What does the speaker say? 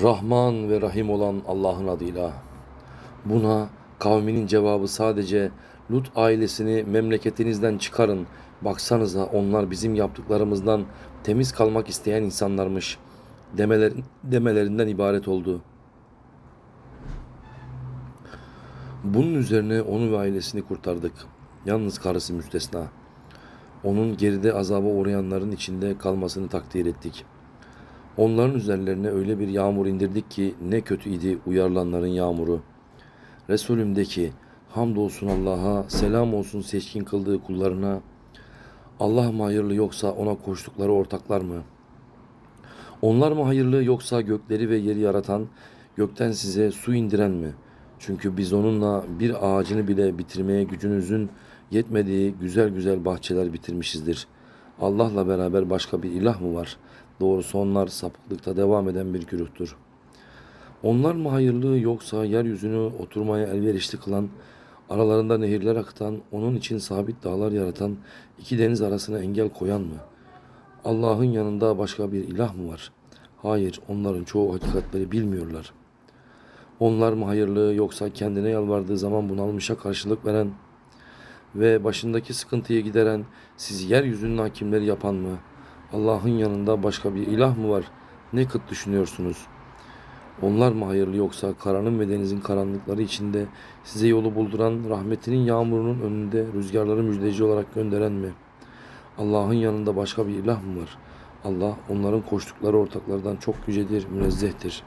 Rahman ve Rahim olan Allah'ın adıyla. Buna kavminin cevabı sadece Lut ailesini memleketinizden çıkarın. Baksanıza onlar bizim yaptıklarımızdan temiz kalmak isteyen insanlarmış. Demeler, demelerinden ibaret oldu. Bunun üzerine onu ve ailesini kurtardık. Yalnız karısı müstesna. Onun geride azaba uğrayanların içinde kalmasını takdir ettik.'' Onların üzerlerine öyle bir yağmur indirdik ki ne kötü idi uyarılanların yağmuru. Resulüm de ki hamdolsun Allah'a, selam olsun seçkin kıldığı kullarına. Allah mı hayırlı yoksa ona koştukları ortaklar mı? Onlar mı hayırlı yoksa gökleri ve yeri yaratan, gökten size su indiren mi? Çünkü biz onunla bir ağacını bile bitirmeye gücünüzün yetmediği güzel güzel bahçeler bitirmişizdir. Allah'la beraber başka bir ilah mı var? Doğrusu onlar sapıklıkta devam eden bir güruhtur. Onlar mı hayırlı yoksa yeryüzünü oturmaya elverişli kılan, aralarında nehirler akıtan, onun için sabit dağlar yaratan, iki deniz arasına engel koyan mı? Allah'ın yanında başka bir ilah mı var? Hayır, onların çoğu hakikatleri bilmiyorlar. Onlar mı hayırlı yoksa kendine yalvardığı zaman bunalmışa karşılık veren ve başındaki sıkıntıyı gideren, siz yeryüzünün hakimleri yapan mı? Allah'ın yanında başka bir ilah mı var? Ne kıt düşünüyorsunuz? Onlar mı hayırlı yoksa karanın ve denizin karanlıkları içinde size yolu bulduran, rahmetinin yağmurunun önünde rüzgarları müjdeci olarak gönderen mi? Allah'ın yanında başka bir ilah mı var? Allah onların koştukları ortaklardan çok yücedir, münezzehtir.